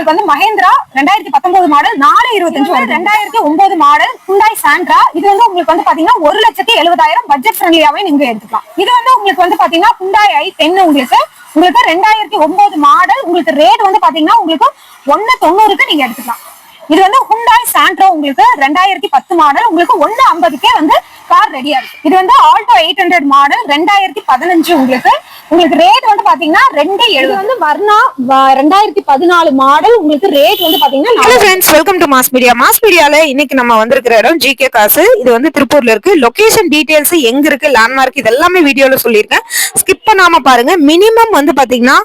உங்களுக்கு வந்து மகேந்திரா ரெண்டாயிரத்தி பத்தொன்பது மாடல் நாலு இருபத்தஞ்சு ரெண்டாயிரத்தி ஒன்பது மாடல் ஹுண்டாய் சாண்ட்ரா இது வந்து உங்களுக்கு வந்து பாத்தீங்கன்னா ஒரு லட்சத்தி எழுபதாயிரம் பட்ஜெட் ஃப்ரெண்ட்லியாவே நீங்க எடுத்துக்கலாம். இது வந்து உங்களுக்கு வந்து பாத்தீங்கன்னா ஹுண்டாய் ஐ டென் உங்களுக்கு உங்களுக்கு ரெண்டாயிரத்தி ஒன்பது மாடல் உங்களுக்கு ரேட் வந்து பாத்தீங்கன்னா உங்களுக்கு ஒன்னு தொண்ணூறுக்கு நீங்க எடுத்துக்கலாம். இது வந்து ஹுண்டாய் சாண்ட்ரோ உங்களுக்கு ரெண்டாயிரத்தி பத்து மாடல் உங்களுக்கு ஒன்னு ஐம்பதுக்கே வந்து கார் ரெடியா இருக்கு. இது வந்து ஆல்டோ எயிட் ஹண்ட்ரட் மாடல் ரெண்டாயிரத்தி பதினஞ்சு உங்களுக்கு. உங்களுக்கு ரேட் வந்து பாத்தீங்கன்னா ரெண்டு எழுபது. வந்து வர்ணா ரெண்டாயிரத்தி பதினாலு மாடல் உங்களுக்கு ரேட் வந்து பாத்தீங்கன்னா hello friends welcome to mass media mass மீடியால இன்னைக்கு நம்ம வந்திருக்கிற இடம் ஜிகே காசு இது வந்து திருப்பூர்ல இருக்கு. லொகேஷன் டீடைல்ஸ் எங்க இருக்கு லேண்ட்மார்க் இது எல்லாமே வீடியோல சொல்லியிருக்கேன். ஸ்கிப் பண்ணாம பாருங்க. மினிமம் வந்து பாத்தீங்கன்னா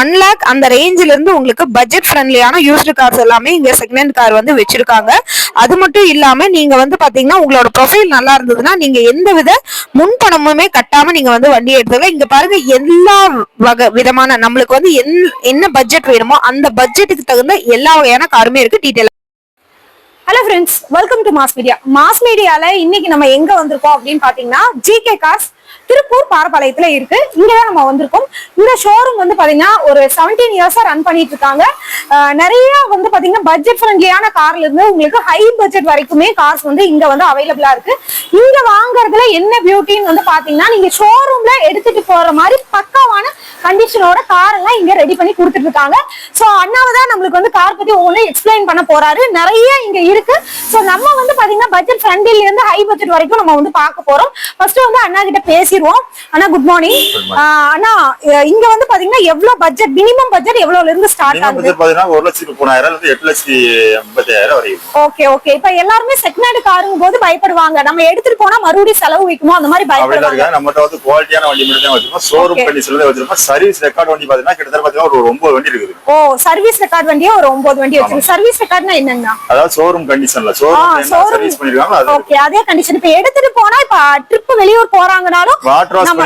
ஒன் லேக் அந்த ரேஞ்சில இருந்து உங்களுக்கு பட்ஜெட் ஃப்ரெண்ட்லியான யூஸ்டு கார்ஸ் எல்லாமே இங்க செகண்ட் ஹேண்ட் கார் வந்து வச்சிருக்காங்க. அது மட்டும் இல்லாம நீங்க வந்து பாத்தீங்கன்னா உங்களோட ப்ரொஃபைல் நல்லா இருந்ததுன்னா நீங்க எந்த வித முன்பணமுமே கட்டாம நீங்க வந்து வண்டி எடுத்துக்கலாம் இங்க பாருங்க எல்லா வகை விதமான நம்மளுக்கு வந்து என்- என்ன பட்ஜெட் வேணுமோ அந்த பட்ஜெட்டுக்கு தகுந்த எல்லா வகையான காருமே இருக்கு. Detail hello friends welcome to mass media mass மீடியால இன்னைக்கு நம்ம எங்க வந்திருக்கோம் அப்படின்னு பாத்தீங்கன்னா ஜிகே கார்ஸ் திருப்பூர் பாரப்பாளையத்துல இருக்கு. இங்கதான் நம்ம வந்திருக்கோம். இந்த ஷோரூம் வந்து பாத்தீங்கன்னா ஒரு செவன்டீன் இயர்ஸா ரன் பண்ணிட்டு இருக்காங்க. நிறைய வந்து பாத்தீங்கன்னா பட்ஜெட் ஃப்ரெண்ட்லியான கார்ல இருந்து உங்களுக்கு ஹை பட்ஜெட் வரைக்குமே கார்ஸ் வந்து இங்க வந்து அவைலபிளா இருக்கு. இங்க வாங்குறதுல என்ன பியூட்டின்னு வந்து பாத்தீங்கன்னா நீங்க ஷோரூம்ல எடுத்துட்டு போற மாதிரி பக்காவான கண்டிஷனோட கார் எல்லாம் இங்க ரெடி பண்ணி கொடுத்துட்டு இருக்காங்க. சோ அண்ணாவை தான் நம்மளுக்கு வந்து கார் பத்தி ஒவ்வொன்றும் எக்ஸ்பிளைன் பண்ண போறாரு. நிறைய இங்க இருக்கு. சோ நம்ம வந்து பாத்தீங்கன்னா பட்ஜெட் ஃப்ரெண்ட்லில இருந்து ஹை பட்ஜெட் வரைக்கும் நம்ம வந்து பார்க்க போறோம். ஃபர்ஸ்ட் வந்து அண்ணா கிட்ட பேசிடுவோம் அண்ணா குட் மார்னிங் அண்ணா இங்க வந்து பாத்தீங்கன்னா எவ்வளவு பட்ஜெட் மினிமம் பட்ஜெட் எவ்வளவுல இருந்து ஸ்டார்ட் ஆகுது? பாத்தீங்கன்னா ஒரு லட்சத்தி இருந்து எட்டு லட்சத்தி எண்பத்தாயிரம் வரைக்கும் ஓகே ஓகே இப்ப எல்லாருமே செகண்ட் ஹேண்ட் காருங்க போது பயப்படுவாங்க. நம்ம எடுத்துட்டு போனா மறுபடியும் செலவு வைக்குமோ அந்த மாதிரி பயப்படுவாங்க. நம்மகிட்ட வந்து குவாலிட்டியான வண்டி மட்டும் தான் வச்சிருக்கோம் ஷோரூம். கண்டிஷன்ல வச்சிருக்கோம். சர்வீஸ் ரெக்கார்ட் வண்டி பாத்தீங்கன்னா கிட்டத்தட்ட பாத்தீங்கன்னா ஒரு ஒன்பது வண்டி இருக்குது. ஓ சர்வீஸ் ரெக்கார்ட் வண்டியே ஒரு ஒன்பது வண்டி வச்சிருக்கு. சர்வீஸ் ரெக்கார்ட்னா என்னன்னா அதாவது ஷோரூம் கண்டிஷன்ல ஷோரூம். சர்வீஸ் ஓகே அதே கண்டிஷன் இப்ப எடுத்துட்டு போனா இப்ப ட்ரிப் வெளியூர் போறாங்கனாலும் நம்ம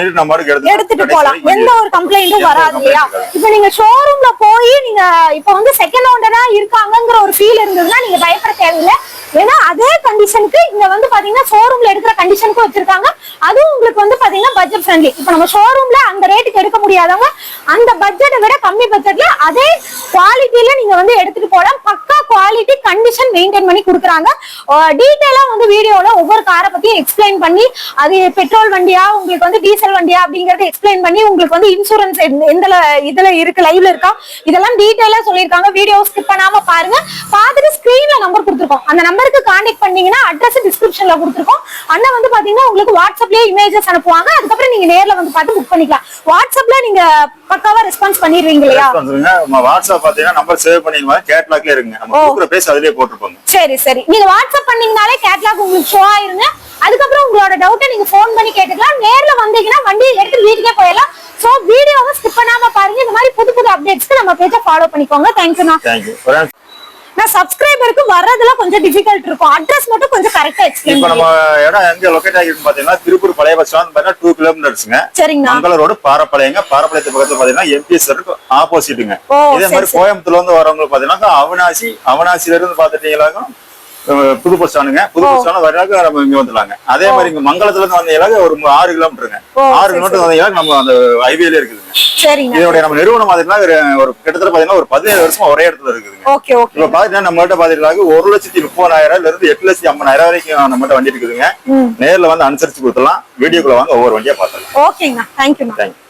எடுத்துட்டு போலாம். எந்த ஒரு ஒரு வராது இல்லையா. இப்ப நீங்க ஷோரூம்ல போய் நீங்க இப்ப வந்து செகண்ட் ஓண்டரா இருக்காங்கங்கிற ஒரு ஃபீல் இருந்ததுன்னா நீங்க பயப்பட தேவையில்லை. ஏன்னா அதே கண்டிஷனுக்கு இங்க வந்து பாத்தீங்கன்னா ஷோரூம்ல எடுக்கிற கண்டிஷனுக்கு வச்சிருக்காங்க. அதுவும் உங்களுக்கு வந்து பாத்தீங்கன்னா பட்ஜெட் ஃப்ரெண்ட்லி இப்ப நம்ம ஷோரூம்ல அந்த ரேட்டுக்கு எடுக்க முடியாதவங்க அந்த பட்ஜெட்டை விட கம்மி பட்ஜெட்ல அதே குவாலிட்டியில நீங்க வந்து எடுத்துட்டு போலாம். பக்கா குவாலிட்டி கண்டிஷன் மெயின்டைன் பண்ணி கொடுக்குறாங்க. டீட்டெயிலா வந்து வீடியோல ஒவ்வொரு காரை பத்தியும் எக்ஸ்பிளைன் பண்ணி அது பெட்ரோல் வண்டியா உங்களுக்கு வந்து டீசல் வண்டியா அப்படிங்கறத எக்ஸ்பிளைன் பண்ணி உங்களுக்கு வந்து இன்சூரன்ஸ் எந்த இதுல இருக்கு லைவ்ல இருக்கா இதெல்லாம் டீட்டெயிலா சொல்லியிருக்காங்க. வீடியோ ஸ்கிப் பண்ணாம பாருங்க. பார்த்துட்டு ஸ்கிரீன்ல நம்பர் கொடுத்துருக்கோம். அந்த நம்பருக்கு கான்டாக்ட் பண்ணீங்கன்னா அட்ரஸ் டிஸ்கிரிப்ஷன்ல கொடுத்துருக்கோம். அண்ணா வந்து பாத்தீங்கன்னா உங்களுக்கு வாட்ஸ்அப்லயே இமேஜஸ் அனுப்புவாங்க. அதுக்கப்புறம் நீங்க நேர்ல வந்து பார்த்து புக் பண்ணிக்கலாம். வாட்ஸ்அப்ல நீங்க பக்காவா ரெஸ்பான்ஸ் பண்ணிடுவீங்க இல்லையா? வாட்ஸ்அப் பாத்தீங்கன்னா நம்பர் சேவ் பண்ணிருந்தா கேட்லாக்ல இருங்க. நம்ம கொடுக்குற பேஸ் அதுலயே போட்டிருப்பாங்க. சரி சரி. நீங்க வாட்ஸ்அப் பண்ணீங்கனாலே கேட்லாக் உங்களுக்கு ஷோ ஆயிருங்க. அதுக்கப்புறம் உங்களோட டவுட்டை நீங்க ஃபோன் பண்ணி கேட்டுக்கலாம். நேர்ல வந்தீங்கன்னா வண்டி எடுத்து வீட்டுக்கே போயிடலாம். சோ வீடியோவை ஸ்கிப் பண்ணாம பாருங்க. இந்த மாதிரி புது புது அப்டேட்ஸ்க்கு நம்ம பேஜை ஃபாலோ பண்ணிக்கோங்க. தேங்க்யூண்ணா தேங்க்யூ நான் சப்ஸ்கிரைபருக்கு வர்றதுல கொஞ்சம் டிஃபிகல்ட் இருக்கும். அட்ரஸ் மட்டும் கொஞ்சம் கரெக்டா எக்ஸ்பிளைன் இப்ப நம்ம இடம் எங்க லொகேட் ஆகிருக்கு பாத்தீங்கன்னா திருப்பூர் பழைய பஸ் ஸ்டாண்ட் பாத்தீங்கன்னா டூ கிலோமீட்டர்ஸ்ங்க சரிங்கண்ணா. மங்கள ரோடு பாரப்பாளையங்க. பாரப்பாளையத்து பக்கத்துல பாத்தீங்கன்னா எம்பிஎஸ் ஆப்போசிட்டுங்க ஓ, இதே மாதிரி. கோயம்புத்தூர்ல இருந்து வரவங்க பாத்தீங்கன்னா அவனாசி அவனாசில இருந்து பாத்துட்டீங்களாக்கும் புது பஸ் ஸ்டாண்டுங்க புது பஸ் ஸ்டாண்ட் வரையாக நம்ம இங்க வந்துடலாங்க. அதே மாதிரி இங்க மங்களத்துல இருந்து வந்தீங்களாக்க ஒரு மு- ஆறு கிலோமீட்டருங்க. ஆறு கிலோமீட்டர் வந்தீங்கன்னா நம்ம அந்த ஹைவேல இருக்குதுங்க. இதோட நம்ம நிறுவனம் பாத்தீங்கன்னா ஒரு ஒரு கிட்டத்தட்ட பாத்தீங்கன்னா ஒரு பதினேழு வருஷமா ஒரே இடத்துல இருக்குதுங்க. ஓகே இப்ப பாத்தீங்கன்னா நம்ம கிட்ட பாத்தீங்கன்னா ஒரு லட்சத்தி முப்பதாயிரம் இருந்து எட்டு லட்சத்தி ஐம்பதாயிரம் வரைக்கும் நம்ம கிட்ட வண்டி இருக்குதுங்க. நேர்ல வந்து அனுசரிச்சு கொடுத்துடலாம். வீடியோக்குள்ள வாங்க ஒவ்வொரு வண்டியா பார்த்துக்கலாம் ஓகேங்கண்ணா தேங்க்யூண்ணா தேங்க்யூ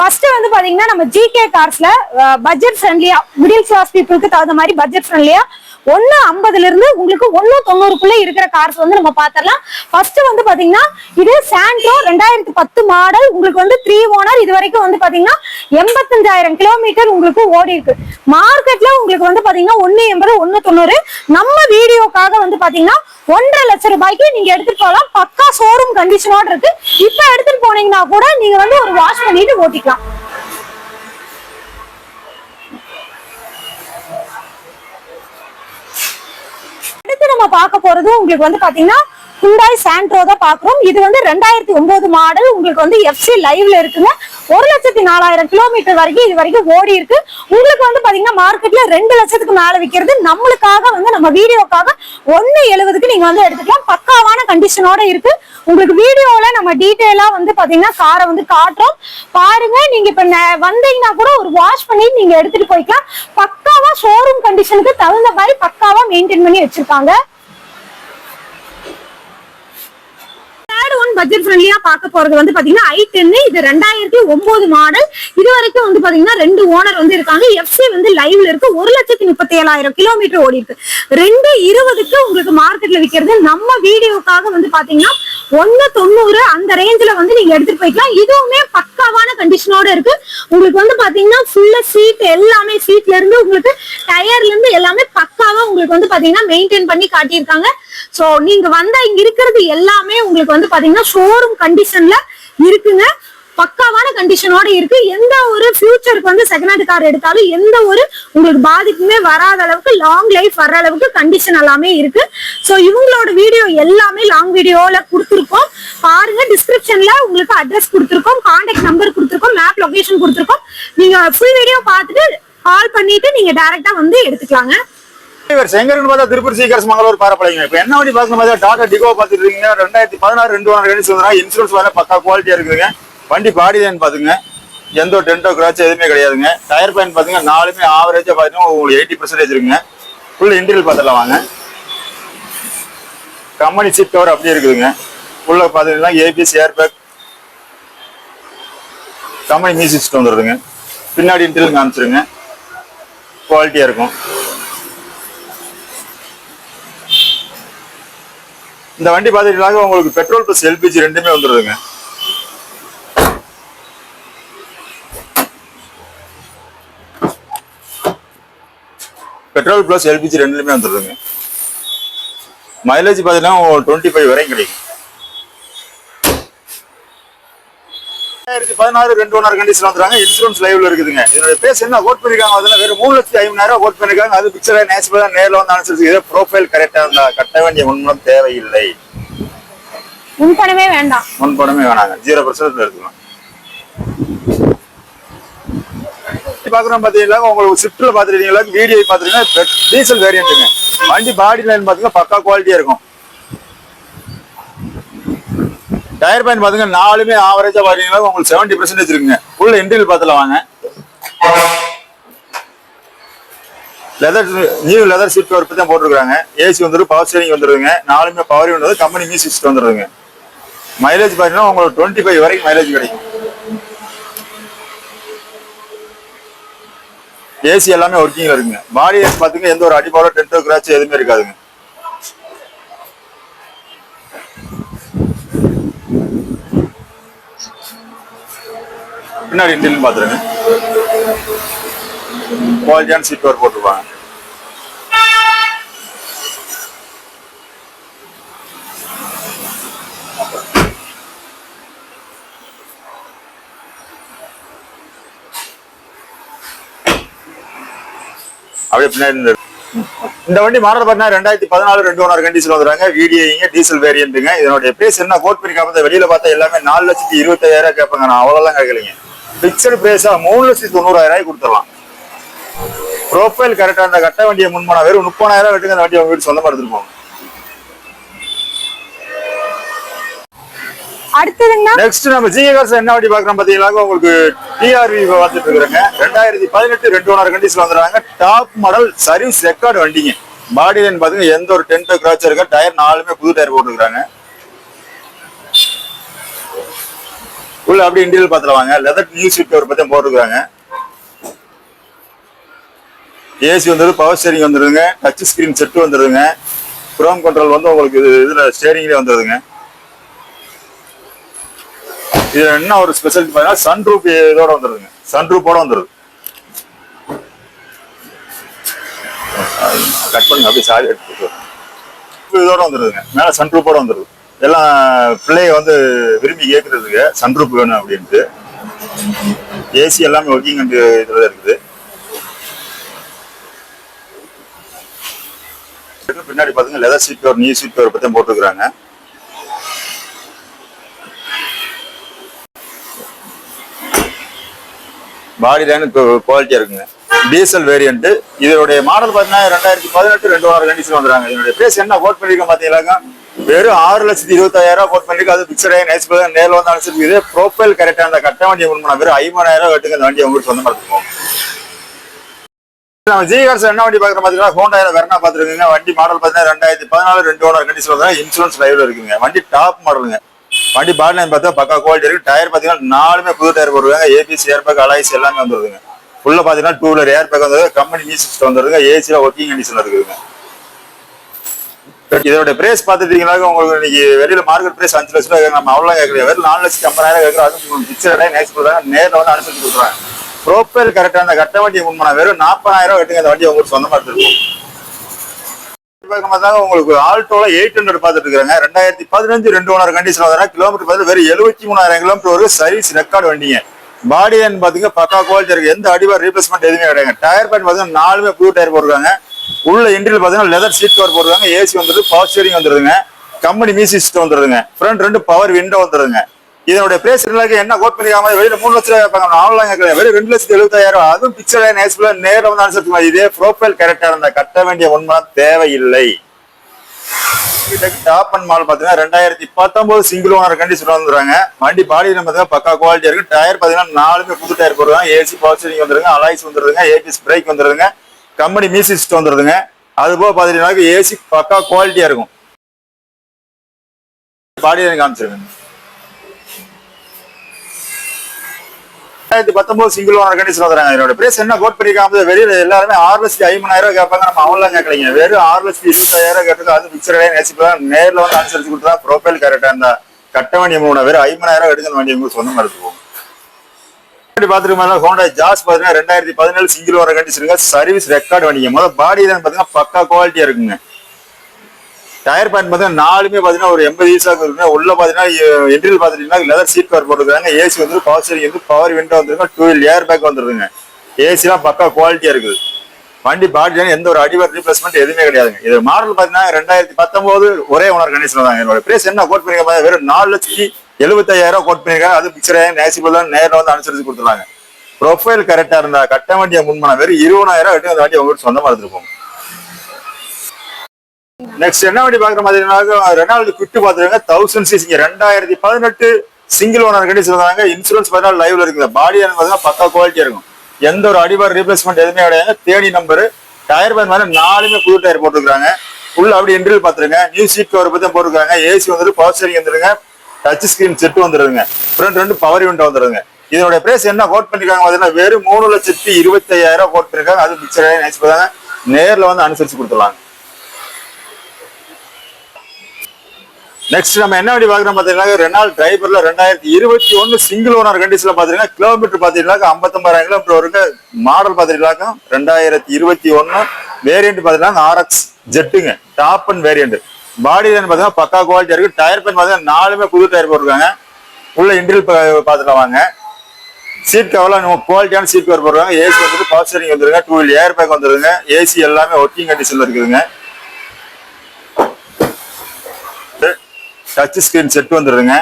ஃபர்ஸ்ட் வந்து பாத்தீங்கன்னா நம்ம ஜிகே கார்ஸ்ல பட்ஜெட் ஃப்ரெண்ட்லியா மிடில் கிளாஸ் பீப்புளுக்கு தகுந்த மாதிரி பட்ஜெட் ஃப்ரெண்ட்லியா ஒன்னு ஐம்பதுல இருந்து உங்களுக்கு ஒன்னு தொண்ணூறுக்குள்ள இருக்கிற கார்ஸ் வந்து நம்ம பாத்திரலாம். ஃபர்ஸ்ட் வந்து பாத்தீங்கன்னா இது சாண்ட்ரோ ரெண்டாயிரத்தி பத்து மாடல் உங்களுக்கு வந்து த்ரீ ஓனர் இது வரைக்கும் வந்து பாத்தீங்கன்னா எண்பத்தஞ்சாயிரம் கிலோமீட்டர் உங்களுக்கு ஓடி இருக்கு. மார்க்கெட்ல உங்களுக்கு வந்து பாத்தீங்கன்னா ஒன்னு எண்பது ஒன்னு தொண்ணூறு. நம்ம வீடியோக்காக வந்து பாத்தீங்கன்னா ஒன்றரை லட்சம் ரூபாய்க்கு நீங்க எடுத்துட்டு போகலாம். பக்கா ஷோரூம் கண்டிஷனோட இருக்கு. இப்ப எடுத்துட்டு போனீங்கன்னா கூட நீங்க வந்து ஒரு வாஷ் பண்ணிட்டு ஓட்டிக்கலாம். அடுத்து நம்ம பார்க்க போறது உங்களுக்கு வந்து பாத்தீங்கன்னா ஹுண்டாய் சாண்ட்ரோ தான் பாக்குறோம் இது வந்து ரெண்டாயிரத்தி ஒன்பது மாடல் உங்களுக்கு வந்து எஃப்சி லைவ்ல இருக்குங்க. ஒரு லட்சத்தி நாலாயிரம் கிலோமீட்டர் வரைக்கும் இது வரைக்கும் ஓடி இருக்கு. உங்களுக்கு வந்து பாத்தீங்கன்னா மார்க்கெட்ல ரெண்டு லட்சத்துக்கு மேல விற்கிறது நம்மளுக்காக வந்து நம்ம வீடியோக்காக ஒன்னு எழுபதுக்கு நீங்க வந்து எடுத்துக்கலாம். பக்காவான கண்டிஷனோட இருக்கு. உங்களுக்கு வீடியோல நம்ம டீட்டெயிலா வந்து பாத்தீங்கன்னா காரை வந்து காட்டுறோம். பாருங்க நீங்க இப்ப ந- வந்தீங்கன்னா கூட ஒரு வாஷ் பண்ணி நீங்க எடுத்துட்டு போய்க்கலாம். பக்காவா ஷோரூம் கண்டிஷனுக்கு தகுந்த மாதிரி பக்காவா மெயின்டைன் பண்ணி வச்சிருக்காங்க. தேர்ட் ஒன் பட்ஜெட் ஃப்ரெண்ட்லியா பார்க்க போறது வந்து பாத்தீங்கன்னா ஐ டென் இது ரெண்டாயிரத்தி ஒன்பது மாடல் இது வரைக்கும் வந்து பாத்தீங்கன்னா ரெண்டு ஓனர் வந்து இருக்காங்க. எஃப்சி வந்து லைவ்ல இருக்கு. ஒரு லட்சத்தி முப்பத்தி ஏழாயிரம் கிலோமீட்டர் ஓடி இருக்கு. ரெண்டு இருபதுக்கு உங்களுக்கு மார்க்கெட்ல விக்கிறது. நம்ம வீடியோக்காக வந்து பாத்தீங்கன்னா ஒன்னு தொண்ணூறு அந்த ரேஞ்சில வந்து நீங்க எடுத்துட்டு போய்க்கலாம். இதுவுமே பக்காவான கண்டிஷனோட இருக்கு. உங்களுக்கு வந்து பாத்தீங்கன்னா ஃபுல்லா சீட் எல்லாமே சீட்ல இருந்து உங்களுக்கு டயர்ல இருந்து எல்லாமே பக்காவா உங்களுக்கு வந்து பாத்தீங்கன்னா மெயின்டைன் பண்ணி காட்டியிருக்காங்க. சோ நீங்க வந்தா இங்க இருக்கிறது எல்லாமே உங்களுக்கு வந்து பாத்தீங்கன்னா ஷோரூம் கண்டிஷன்ல இருக்குங்க. பக்காவான கண்டிஷனோட இருக்கு. எந்த ஒரு ஃபியூச்சருக்கு வந்து செகண்ட் ஹேண்ட் கார் எடுத்தாலும் எந்த ஒரு உங்களுக்கு பாதிப்புமே வராத அளவுக்கு லாங் லைஃப் வர்ற அளவுக்கு கண்டிஷன் எல்லாமே இருக்கு. ஸோ இவங்களோட வீடியோ எல்லாமே லாங் வீடியோல கொடுத்துருக்கோம். பாருங்க டிஸ்கிரிப்ஷன்ல உங்களுக்கு அட்ரஸ் கொடுத்துருக்கோம் கான்டாக்ட் நம்பர் கொடுத்துருக்கோம் மேப் லொகேஷன் கொடுத்துருக்கோம். நீங்க ஃபுல் வீடியோ பார்த்துட்டு கால் பண்ணிட்டு நீங்க டைரக்டா வந்து எடுத்துக்கலாங்க. இவர் பார்த்தா திருப்பூர் சீக்கிரம் மங்களூர் பாரப்பளைங்க இப்போ என்ன வண்டி பார்க்கணும்? பார்த்தா டாடா டிகோ பார்த்துட்டு இருக்கீங்க. ரெண்டாயிரத்தி பதினாறு ரெண்டு ரெண்டு இன்சூரன்ஸ் பக்கா குவாலிட்டியா இருக்குதுங்க. வண்டி பாடி தான் பாத்துங்க எந்த ஒரு டென்டோ கிராச்சும் எதுவுமே கிடையாதுங்க. டயர் பயன் பார்த்துங்க நாலுமே ஆவரேஜா பாத்தீங்கன்னா உங்களுக்கு எயிட்டி பர்சன்டேஜ் இருக்குங்க. ஃபுல் இன்டீரியல் பார்த்துலாம் வாங்க. கம்பெனி சீட் கவர் அப்படியே இருக்குதுங்க. உள்ள பாத்தீங்கன்னா ABS air bag company music system வந்துடுதுங்க பின்னாடி இன்டீரியல் காமிச்சிருங்க. குவாலிட்டியா இருக்கும். இந்த வண்டி பாத்தீங்கன்னா உங்களுக்கு பெட்ரோல் பிளஸ் எல்பிஜி ரெண்டுமே வந்துடுதுங்க பெட்ரோல் பிளஸ் எல்பிஜி ரெண்டுலுமே வந்துடுதுங்க மைலேஜ் பார்த்தீங்கன்னா டுவெண்ட்டி ஃபைவ் வரையும் கிடைக்கும். ரெண்டாயிரத்தி பதினாறு ரெண்டு ஒன்றரை கண்டிஷன் வந்துறாங்க இன்சூரன்ஸ் லைவ்ல இருக்குதுங்க. இதோட பேஸ் என்ன ஓட் பண்ணிருக்காங்க? அதில் வெறும் மூணு லட்சத்தி ஐம்பதாயிரம் ஓட் பண்ணிருக்காங்க. அது பிக்சரா நேச்சுரலா நேரில் வந்து அனுசரிச்சு இதே ப்ரோஃபைல் கரெக்டா இருந்தா கட்ட வேண்டிய முன்மணம் தேவையில்லை. முன்பணமே வேண்டாம். முன்பணமே வேணாங்க. ஜீரோ பர்சன்ட் எடுத்துக்கலாம். பாக்குறோம் பாத்தீங்கன்னா உங்களுக்கு ஸ்விஃப்ட்ல பாத்துருக்கீங்களா வீடியோ பாத்தீங்கன்னா டீசல் வேரியன்ட்டுங்க வண்டி பாடி லைன் பாத்தீங்கன்னா பக்கா குவாலிட்டியா இருக்கும். டயர் பயன் பாத்தீங்கன்னா நாலுமே ஆவரேஜா பாத்தீங்கன்னா உங்களுக்கு செவன்டி பெர்சன்டேஜ் இருக்குங்க உள்ள இன்டீரியல் பாத்துல வாங்க. Leather new leather seat cover தான் போட்டிருக்காங்க ஏசி வந்துடும் பவர் ஸ்டேரிங் வந்துருதுங்க. நாலுமே பவர் வந்து கம்பெனி மியூசிக் சிஸ்டம் மைலேஜ் பாத்தீங்கன்னா உங்களுக்கு டுவெண்ட்டி ஃபைவ் வரைக்கும் மைலேஜ் கிடைக்கும். ஏசி எல்லாமே ஒர்க்கிங்ல இருக்குங்க. பாடி பாத்தீங்கன்னா எந்த ஒரு அடிபாடோ டென்டோ கிராச் எதுவுமே இருக்காதுங்க. பின்னாடி இன்டில் பாத்துருங்க குவாலிட்டியான சீட் கவர் போட்டுருப்பாங்க. அப்படியே பின்னாடி இந்த இந்த வண்டி மாடல் பார்த்தீங்கன்னா ரெண்டாயிரத்தி பதினாலு ரெண்டு ஒன்று கண்டிஷன் வந்துடுறாங்க வீடியோங்க டீசல் வேரியண்ட்டுங்க இதனுடைய பேஸ் என்ன? கோட் பண்ணி காமிச்சா வெளியில பார்த்தா எல்லாமே நாலு லட்சத்தி இருபத்தாயிரம் கேட்பாங்க. நான் அவ்வளோலாம் கேட்கலைங்க. பிக்சடு பிரைஸா மூணு லட்சத்தி தொண்ணூறாயிரம் ரூபாய் கொடுத்துடலாம். ப்ரொஃபைல் கரெக்டாக அந்த கட்ட வண்டியை முன்மனா வெறும் முப்பதாயிரம் வெட்டுங்க. அந்த வண்டி அவங்க வீட்டு சொந்தமாக எடுத்துட்டு போங்க. அடுத்ததுங்கன்னா நெக்ஸ்ட் நம்ம ஜிஎஸ் என்ன வண்டி பார்க்குறோம் பார்த்தீங்கன்னா உங்களுக்கு டிஆர்வி பார்த்துட்டு இருக்கிறாங்க ரெண்டாயிரத்தி பதினெட்டு ரெண்டு ஒன்றரை கண்டிஷன் வந்துடுறாங்க. டாப் மாடல் சர்வீஸ் ரெக்கார்டு வண்டிங்க. பாடி லைன் பார்த்தீங்கன்னா எந்த ஒரு டென்ட் கிராச் இருக்க டயர் நாலுமே புது டயர் போட்டுருக்காங்க உள்ள அப்படியே இன்டீரியல் பார்த்துருவாங்க லெதர் நியூ சீட் ஒரு பத்தி போட்டுருக்காங்க ஏசி வந்துடுது பவர் ஸ்டேரிங் வந்துடுதுங்க டச் ஸ்கிரீன் செட்டு வந்துடுதுங்க குரோம் கண்ட்ரோல் வந்து உங்களுக்கு இது இதுல ஸ்டேரிங்லேயே வந்துடுதுங்க இது என்ன ஒரு ஸ்பெஷாலிட்டி பார்த்தீங்கன்னா சன் ரூப் இதோட வந்துருதுங்க. சன் ரூப்போட வந்துருது. கட் பண்ணுங்க அப்படியே சாரி எடுத்து இதோட வந்துருதுங்க. மேலே சன் ரூப்போட வந்துருது. எல்லாம் பிள்ளைய வந்து விரும்பி கேட்கறதுக்கு சன் ரூப் வேணும் அப்படின்ட்டு. ஏசி எல்லாமே ஒர்க்கிங் அண்ட் இதில் இருக்குது. பின்னாடி பார்த்தீங்கன்னா leather seat cover new seat cover பற்றி போட்டுருக்குறாங்க. பாடி லைன் குவாலிட்டியா இருக்குங்க. டீசல் வேரியண்ட்டு இதனுடைய மாடல் பார்த்தீங்கன்னா ரெண்டாயிரத்தி பதினெட்டு ரெண்டு வாரம் கண்டிஷன் வந்துறாங்க இதனுடைய பேஸ் என்ன கோட் பண்ணிருக்கோம் பாத்தீங்கன்னாக்கா வெறும் ஆறு லட்சத்தி இருபத்தாயிரம் ரூபாய் கோட் பண்ணிருக்கு அது பிக்சரே நைஸ் நேரில் வந்து அனுப்பிச்சிருக்கு. இதே ப்ரோஃபைல் கரெக்டா அந்த கட்ட வண்டியை முன்மனா வெறும் ஐம்பதாயிரம் ரூபாய் கட்டுங்க. அந்த வண்டியை உங்களுக்கு சொந்தமா இருக்கும் நம்ம ஜி என்ன வண்டி பாக்குற பார்த்தீங்கன்னா ஹோண்டாயிரம் வெர்னா பாத்துருக்கீங்க வண்டி மாடல் பார்த்தீங்கன்னா ரெண்டாயிரத்தி பதினாலு ரெண்டு ஓனர் கண்டிஷன் வந்து இன்சூரன்ஸ் லைவ்ல இருக்குங்க. வண்டி டாப் மாடலுங்க வண்டி பாடி லைன் பார்த்தா பக்கா குவாலிட்டி இருக்கு. டயர் பாத்தீங்கன்னா நாலுமே புது டயர் போடுவாங்க ஏபிசி ஏர் பேக் அலாய்ஸ் எல்லாமே வந்துருதுங்க. உள்ள பாத்தீங்கன்னா டூ வீலர் ஏர் பேக் வந்து கம்பெனி நியூ சிஸ்டம் வந்துருங்க ஏசியில் ஒர்க்கிங் கண்டிஷன் இருக்குதுங்க. இதோட பிரைஸ் பார்த்துட்டீங்கன்னா உங்களுக்கு இன்னைக்கு வெளியில மார்க்கெட் பிரைஸ் அஞ்சு லட்சம் ரூபாய் நம்ம அவ்வளோ கேட்கல வெறும் நாலு லட்சத்தி ஐம்பதாயிரம் கேட்கறோம் அது உங்களுக்கு பிக்சர் கொடுக்குறாங்க. நேரில் வந்து அனுப்பிச்சு கொடுக்குறாங்க ப்ரோப்பேர் கரெக்டா அந்த கட்ட வண்டி முன்மணம் வெறும் நாற்பதாயிரம் ரூபா கட்டுங்க. அந்த வண்டி உங்களுக்கு சொந்தமாக இருக்கும் பார்க்கும்போது உங்களுக்கு ஆல்டோல எயிட் ஹண்ட்ரட் பார்த்துட்டு இருக்காங்க ரெண்டாயிரத்தி பதினஞ்சு ரெண்டு ஓனர் கண்டிஷன் வந்தா கிலோமீட்டர் பார்த்து வெறும் எழுபத்தி மூணாயிரம் கிலோமீட்டர் ஒரு சர்வீஸ் ரெக்கார்டு வண்டிங்க. பாடி அண்ட் பாத்தீங்க பக்கா குவாலிட்டி இருக்கு. எந்த அடிவார் ரீப்ளேஸ்மெண்ட் எதுவுமே கிடையாது டயர் பேண்ட் பாத்தீங்கன்னா நாலுமே புது டயர் போடுறாங்க உள்ள இன்டீரியல் பாத்தீங்கன்னா லெதர் சீட் கவர் போடுறாங்க ஏசி வந்துருது பவர் ஸ்டீரிங் வந்துருதுங்க. கம்பெனி மியூசிக் சிஸ்டம் வந்துருதுங்க. ஃப்ரண்ட் ரெண்டு பவர் விண்டோ வந்துருதுங்க. இதனுடைய பிரைஸ் என்ன கோட் பண்ணிக்காம வெளியில மூணு லட்சம் ரூபாய் கேட்பாங்க. நாலாம் கேட்கல. வெறும் ரெண்டு லட்சத்தி எழுபத்தாயிரம் அதுவும் பிக்சர் நேஸ்ல நேரம் வந்து அனுசரிச்சுக்கலாம் இதே ப்ரோஃபைல் கரெக்டா இருந்தா கட்ட வேண்டிய உண்மை தேவையில்லை. டாப் அண்ட் மால் பாத்தீங்கன்னா ரெண்டாயிரத்தி பத்தொன்பது சிங்கிள் ஓனர் கண்டிஷன் வந்துருவாங்க வண்டி பாடி நம்ம பக்கா குவாலிட்டி இருக்கு. டயர் பாத்தீங்கன்னா நாலுமே புது டயர் போடுவாங்க ஏசி பவர் ஸ்டீரிங் வந்துருங்க. அலாய்ஸ் வந்துருங்க ஏபிஎஸ் பிரேக் வந்துருங்க கம்பெனி மியூசிக் சிஸ்டம் வந்துருதுங்க. அது போக பாத்தீங்கன்னா ஏசி பக்கா குவாலிட்டியா இருக்கும். பாடி காமிச்சிருக்கேன் ரெண்டாயிரத்தி பத்தொன்பது சிங்கிள் ஓனர் கண்டிஷன் வந்துறாங்க இதோட பிரைஸ் என்ன கோட் பண்ணிருக்காங்க வெளியில எல்லாருமே ஆறு லட்சத்தி ஐம்பதாயிரம் ரூபாய் கேட்பாங்க. நம்ம அவங்களாம் கேட்கலைங்க. வெறும் ஆறு லட்சத்தி இருபத்தாயிரம் கேட்டு அது பிக்சரே நேசிக்கலாம் நேரில் வந்து அனுசரிச்சு கொடுத்தா ப்ரோஃபைல் கரெக்டாக இருந்தா கட்ட வண்டி மூணு வெறும் ஐம்பதாயிரம் எடுக்கிற வண்டி உங்களுக்கு சொந்தமா எடுத்துக்குவோம் பாத்துருக்கோம் ஹோண்டா ஜாஸ் பாத்தீங்கன்னா ரெண்டாயிரத்தி பதினேழு single owner condition service record வண்டிங்க. முதல் பாடி தான் பாத்தீங்கன்னா பக்கா குவாலிட்டியா இருக்குங்க. டயர் பேண்ட் பார்த்தீங்கன்னா நாலுமே பார்த்தீங்கன்னா ஒரு எண்பது ஈஸாக இருக்குங்க. உள்ள பார்த்தீங்கன்னா என்ட்ரில் பார்த்துட்டீங்கன்னா லெதர் சீட் கவர் போட்டுருக்காங்க. ஏசி வந்து பவர் ஸ்டீரிங் வந்து பவர் விண்டோ வந்துருங்க டூ வீல் ஏர் பேக் வந்துருங்க ஏசிலாம் பக்கா குவாலிட்டியாக இருக்குது. வண்டி பாடி எந்த ஒரு அடிவர் ரீப்ளேஸ்மெண்ட் எதுவுமே கிடையாதுங்க. இது மாடல் பார்த்தீங்கன்னா ரெண்டாயிரத்தி பத்தொம்போது ஒரே ஓனர் கண்டிஷன் தான் என்னோட பிரைஸ் என்ன கோட் பண்ணிருக்காங்க வெறும் நாலு லட்சத்தி எழுபத்தாயிரம் கோட் பண்ணிருக்காங்க. அது பிக்சர் நேசிபிள் தான் நேரில் வந்து அனுசரிச்சு கொடுத்துருவாங்க ப்ரொஃபைல் கரெக்டாக இருந்தால் கட்ட வண்டியை முன்மணம் வெறும் இருபதாயிரம் கட்டி அந்த வண்டி உங்களுக்கு சொந்தமாக எடுத்துருப்போம் நெக்ஸ்ட் என்ன வண்டி பாக்குற மாதிரி ரெனால்டு குட்டு பாத்துருங்க தௌசண்ட் சிசிங்க ரெண்டாயிரத்தி பதினெட்டு சிங்கிள் ஓனர் கண்டிஷன் வந்தாங்க இன்சூரன்ஸ் பதினாலு லைவ்ல இருக்குது. பாடி பார்த்தீங்கன்னா பக்கா குவாலிட்டியா இருக்கும். எந்த ஒரு அடிபார் ரீப்ளேஸ்மெண்ட் எதுவுமே கிடையாது. தேடி நம்பர் டயர் பேர் மாதிரி நாலுமே புது டயர் போட்டுருக்காங்க உள்ள அப்படி இன்டர்வியூ பாத்துருங்க நியூ சீட் கவர் பத்தி போட்டுருக்காங்க. ஏசி வந்துட்டு பவர் ஸ்டேரிங் வந்துருங்க. டச் ஸ்கிரீன் செட் வந்துருங்க ஃப்ரண்ட் ரெண்டு பவர் விண்டோ வந்துருங்க இதனுடைய பிரைஸ் என்ன கோட் பண்ணிருக்காங்க பாத்தீங்கன்னா வெறும் மூணு லட்சத்தி இருபத்தி ஐயாயிரம் கோட் பண்ணிருக்காங்க. அது மிச்சர் நினைச்சு நேரில் வந்து அனுசரிச்சு கொடுத்துருவாங்க நெக்ஸ்ட் நம்ம என்ன வண்டி பாக்குறோம் பாத்தீங்கன்னா நாள் டிரைவர்ல ரெண்டாயிரத்தி இருபத்தி ஒன்னு சிங்கிள் ஓனர் கண்டிஷன்ல பாத்தீங்கன்னா கிலோமீட்டர் பாத்தீங்கன்னா ஐம்பத்தொன்பதாயிரம் கிலோமீட்டர் வருங்க. மாடல் பாத்தீங்கன்னா ரெண்டாயிரத்தி இருபத்தி ஒன்னு வேரியன்ட் பாத்தீங்கன்னா ஆர்எக்ஸ் ஜெட்டுங்க டாப் அண்ட் வேரியன்ட் பாடி பாத்தீங்கன்னா பக்கா குவாலிட்டியா இருக்கு. டயர் பேன் பாத்தீங்கன்னா நாலுமே புது டயர் போட்டிருக்காங்க. உள்ள இன்டீரியல் பாத்துட்டு வாங்க. சீட் கவர்லாம் நம்ம குவாலிட்டியான சீட் கவர் போடுறாங்க ஏசி வந்துட்டு பவர் ஸ்டேரிங் வந்துருங்க. டூ வீல் ஏர் பேக் வந்துருங்க. ஏசி எல்லாமே ஒர்க்கிங் கண்டிஷன்ல இருக்குதுங்க. டச் ஸ்கிரீன் செட் வந்துடுதுங்க.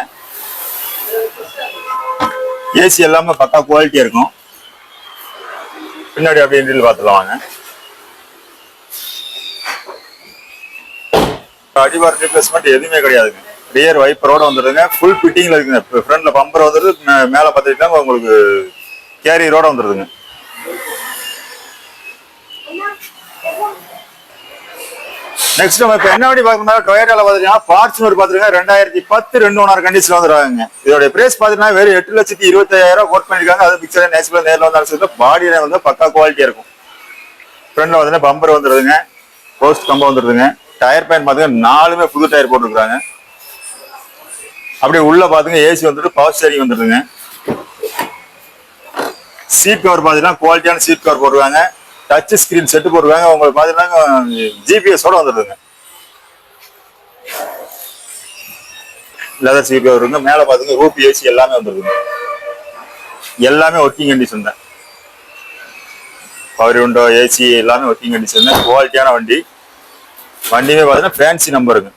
ஏசி எல்லாமே பக்கா குவாலிட்டியாக இருக்கும். பின்னாடி அப்படியே இன்டீரியல் பார்த்துலாம் வாங்க. அடிவார் ரீப்ளேஸ்மெண்ட் எதுவுமே கிடையாதுங்க. ரியர் வைப்பரோட வந்துடுங்க ஃபுல் ஃபிட்டிங்ல இருக்குங்க. ஃப்ரண்ட்ல பம்பர் வந்துடுது. மேலே மேல உங்களுக்கு கேரியரோட வந்துடுதுங்க. நெக்ஸ்ட் நம்ம இப்போ என்ன வண்டி பார்க்கணும்னா டொயேட்டால பாத்தீங்கன்னா ஃபார்ச்சுனர் பாத்துருங்க. ரெண்டாயிரத்தி பத்து ரெண்டு ஒன்னார் கண்டிஷன் வந்துருவாங்க இதோட பிரைஸ் பாத்தீங்கன்னா வெறும் எட்டு லட்சத்தி இருபத்தாயிரம் கோட் பண்ணிருக்காங்க. அது பிக்சர் நேச்சுரல் நேரில் வந்து அனுசரிச்சு பாடியில வந்து பக்கா குவாலிட்டியா இருக்கும். ஃப்ரண்ட்ல வந்து பம்பர் வந்துருதுங்க. போஸ்ட் கம்பம் வந்துருதுங்க. டயர் பேன் பாத்தீங்கன்னா நாலுமே புது டயர் போட்டுருக்காங்க அப்படியே உள்ள பாத்துங்க ஏசி வந்துட்டு பவர் ஸ்டேரிங் வந்துருதுங்க. சீட் கவர் பாத்தீங்கன்னா குவாலிட்டியான சீட் கவர் போட்டுருக்காங்க. டச் ஸ்கிரீன் செட்டு போடுவாங்க. உங்களுக்கு பார்த்தீங்கன்னா ஜிபிஎஸோட வந்துடுதுங்க லெதர் சீட் வருங்க. மேலே பார்த்துங்க ரூப் ஏசி எல்லாமே வந்துருதுங்க எல்லாமே ஒர்க்கிங் கண்டிஷன் தான். பவர் விண்டோ ஏசி எல்லாமே ஒர்க்கிங் கண்டிஷன் தான். குவாலிட்டியான வண்டி. வண்டியுமே பார்த்தீங்கன்னா ஃபேன்சி நம்பருங்க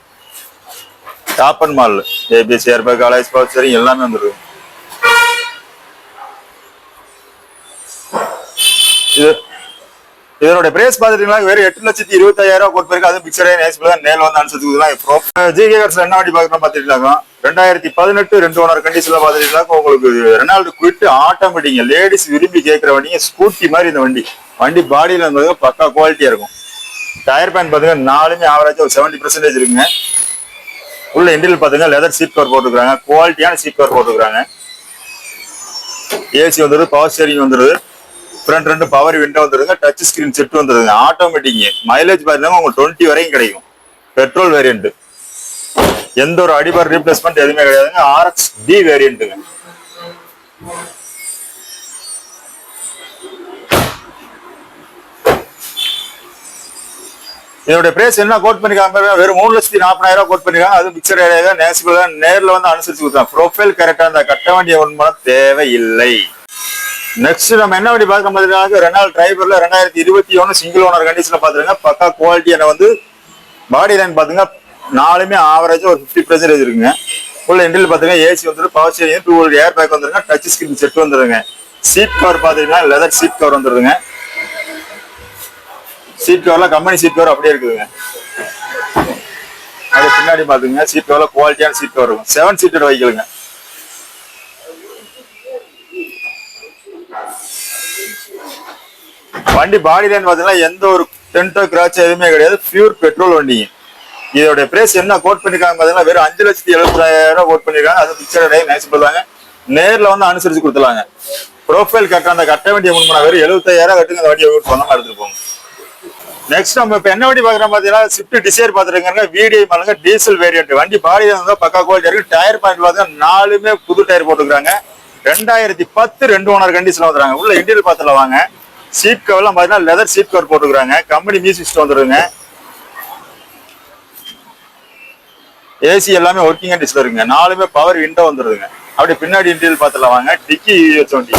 டாப் அண்ட் மால் ஏபிஎஸ் ஏர்பேக் அலைஸ் பவர் எல்லாமே வந்துருக்கு இது இதனோட பிரைஸ் பாத்துட்டீங்கன்னா வெறும் எட்டு லட்சத்தி இருபத்தாயிரம் ரூபாய் கொடுத்திருக்கு. அது பிக்சரே நேசிபிள் தான் நேரில் வந்து அனுசரிச்சுக்கலாம் ஜிகே கார்ஸ் என்ன வண்டி பார்க்குறோம் பார்த்துட்டாங்க ரெண்டாயிரத்தி பதினெட்டு ரெண்டு ஓனர் கண்டிஷன்ல பாத்தீங்கன்னா உங்களுக்கு ரெனால்டு குவிட் ஆட்டோமேட்டிக் லேடிஸ் விரும்பி கேட்கிற வண்டிங்க. ஸ்கூட்டி மாதிரி இந்த வண்டி. வண்டி பாடியில இருந்தது பக்கா குவாலிட்டியா இருக்கும். டயர் பேன் பாத்தீங்கன்னா நாலுமே ஆவரேஜா ஒரு செவன்டி பர்சன்டேஜ் இருக்குங்க. உள்ள இண்டியில் பாத்தீங்கன்னா லெதர் சீட் கவர் போட்டுருக்காங்க குவாலிட்டியான சீட் கவர் போட்டுருக்காங்க ஏசி வந்துருது பவர் ஸ்டேரிங் வந்துருது. ஃப்ரண்ட் ரெண்டு பவர் விண்டோ வந்துருங்க டச் ஸ்கிரீன் செட் வந்துருங்க. ஆட்டோமேட்டிக் மைலேஜ் பார்த்தீங்கன்னா உங்களுக்கு டுவெண்ட்டி வரையும் கிடைக்கும். பெட்ரோல் வேரியன்ட் எந்த ஒரு அடிபார் ரீப்ளேஸ்மெண்ட் எதுவுமே கிடையாதுங்க. ஆர்எக்ஸ் டி வேரியன்ட்டுங்க இதோட பிரைஸ் என்ன கோட் பண்ணிருக்காங்க வெறும் மூணு லட்சத்தி நாற்பதாயிரம் ரூபா கோட் பண்ணிருக்காங்க. அது மிக்சர் ஏரியா நேசிபிள் நேர்ல வந்து அனுசரிச்சு கொடுத்தாங்க ப்ரொஃபைல் கரெக்டாக இருந்தால் கட்ட வேண்டிய ஒன்றும் தேவையில்லை. நெக்ஸ்ட் நம்ம என்ன வண்டி பார்க்க ரெண்டு நாள் டிரைவர்ல ரெண்டாயிரத்தி இருபத்தி ஒன்று சிங்கிள் ஓனர் கண்டிஷன்ல பாத்துருங்க பக்கா குவாலிட்டி என்ன வந்து பாடி லைன் பாத்துங்க நாலுமே ஆவரேஜ் ஒரு ஃபிஃப்டி பர்சன்டேஜ் இருக்குங்க. உள்ள இன்டில் பாத்துங்க ஏசி வந்துடும் power steering two air bag வந்துருங்க டச் ஸ்கிரீன் செட் வந்துருங்க. சீட் கவர் பாத்தீங்கன்னா லெதர் சீட் கவர் வந்துருங்க சீட் கவர்லாம் கம்பெனி சீட் கவர் அப்படியே இருக்குதுங்க. அது பின்னாடி பாத்துங்க சீட் கவர்ல குவாலிட்டியான சீட் கவர் இருக்கும். செவன் சீட்டட் வைக்கலுங்க வண்டி பாடி லைன் பாத்தீங்கன்னா எந்த ஒரு டென்ட்டோ கிராச் எதுவுமே கிடையாது. பியூர் பெட்ரோல் வண்டிங்க இதோட பிரைஸ் என்ன கோட் பண்ணிருக்காங்க பார்த்தீங்கன்னா வெறும் அஞ்சு லட்சத்தி எழுபதாயிரம் கோட் பண்ணிருக்காங்க. அது பிக்சர் நைஸ் பண்ணுவாங்க நேர்ல வந்து அனுசரிச்சு கொடுத்துலாங்க ப்ரொஃபைல் கட்ட அந்த கட்ட வேண்டிய பண்ண வெறும் எழுபத்தாயிரம் கட்டுங்க. அந்த வண்டியை சொந்தமா எடுத்துட்டு போங்க. நெக்ஸ்ட் நம்ம இப்ப என்ன வண்டி பாக்குறோம் பாத்தீங்கன்னா ஸ்விஃப்ட் டிசைர் பாத்துருக்காங்க வீடியோ மலங்க டீசல் வேரியன்ட் வண்டி பாடி இருந்தால் பக்கா குவாலிட்டி இருக்கு. டயர் பாயிண்ட் பாத்தீங்கன்னா நாலுமே புது டயர் போட்டுருக்காங்க ரெண்டாயிரத்தி பத்து ரெண்டு ஓனர் கண்டிஷன் வந்துறாங்க உள்ள இன்டீரியல் பாத்துல வாங்க. சீட் கவர்லாம் பார்த்தீங்கன்னா லெதர் சீட் கவர் போட்டுக்கிறாங்க கம்பெனி மியூசிக் சிஸ்டம் வந்துருங்க ஏசி எல்லாமே ஒர்க்கிங் கண்டிஷன் இருக்குங்க. நாலுமே பவர் விண்டோ வந்துருதுங்க அப்படி பின்னாடி இன்டீரியல் பார்த்துலாம் வாங்க. டிக்கி வச்ச வண்டி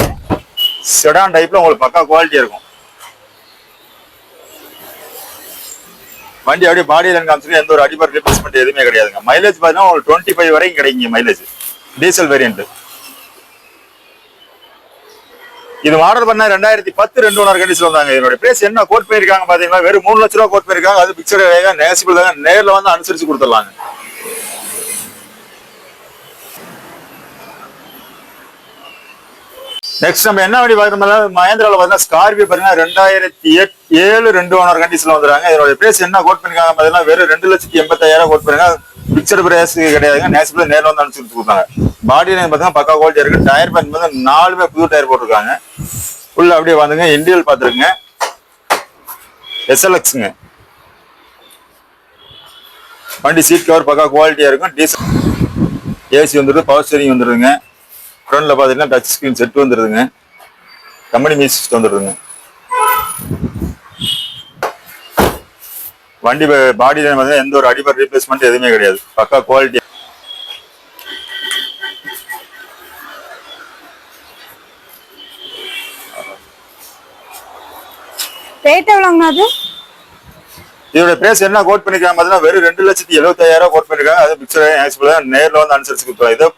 செடான் டைப்ல உங்களுக்கு பக்கா குவாலிட்டி இருக்கும். வண்டி அப்படியே பாடி லைன் காமிச்சு எந்த ஒரு அடிபார் ரிப்ளேஸ்மெண்ட் எதுவுமே கிடையாதுங்க. மைலேஜ் பார்த்தீங்கன்னா உங்களுக்கு டுவெண்ட்டி ஃபைவ் வரைக்கும் கிடைக்குங்க மைலேஜ் டீசல் வேரியன்ட் இது ஆர்டர் பண்ண ரெண்டாயிரத்தி பத்து ரெண்டு ஒன்று கண்டிஷன் வந்தாங்க. இதோட பிரைஸ் என்ன கோட் பண்ணிருக்காங்க பாத்தீங்கன்னா வெறும் மூணு லட்ச ரூபா கோட் பண்ணிருக்காங்க அது பிக்சர் நேசிபிள் தாங்க. நேரில் வந்து அனுசரிச்சு கொடுத்துடலாங்க. நெக்ஸ்ட் நம்ம என்ன வண்டி பார்க்கறோம்னா மகேந்திரால பார்த்தீங்கன்னா ஸ்கார்பியோ பாத்தீங்கன்னா ரெண்டாயிரத்தி எட் ஏழு ரெண்டு ஓனர் கண்டிஷன்ல வந்துடுறாங்க. இதோட பிரைஸ் என்ன கோட் பண்ணிருக்காங்க பார்த்தீங்கன்னா வெறும் ரெண்டு லட்சத்தி எண்பத்தாயிரம் கோட் பண்ணிருக்காங்க. பிக்சர் பிரைஸ் கிடையாதுங்க. நேசிபிள் நேரில் வந்து அனுப்பிச்சு கொடுத்தாங்க பாடி லைன் பார்த்தீங்கன்னா பக்கா குவாலிட்டி இருக்கு. டயர் பேன் வந்து நாலுமே புது டயர் போட்டிருக்காங்க. உள்ள அப்படியே வந்துங்க. இண்டியல் பார்த்துருங்க எஸ்எல்எக்ஸுங்க வண்டி சீட் கவர் பக்கா குவாலிட்டியா இருக்கும். டீசல் ஏசி வந்துடுது பவர் ஸ்டேரிங் வந்துடுதுங்க. ஃப்ரண்ட்ல பாத்தீங்கன்னா டச் ஸ்கிரீன் செட் வந்துடுதுங்க கம்பெனி மியூசிக் வந்துடுதுங்க வண்டி பாடி லைன் பார்த்தீங்கன்னா எந்த ஒரு அடிபர் ரீப்ளேஸ்மெண்ட் எதுவுமே கிடையாது. பக்கா குவாலிட்டி ரேட் எவ்வளோங்கண்ணா அது? இதோட பிரைஸ் என்ன கோட் பண்ணிருக்காங்க பார்த்தீங்கன்னா வெறும் ரெண்டு லட்சத்தி எழுபத்தாயிரம் கோட் பண்ணிருக்காங்க. அது பிக்சர் நேர்ல வந்து அனுசரிச்சு இதை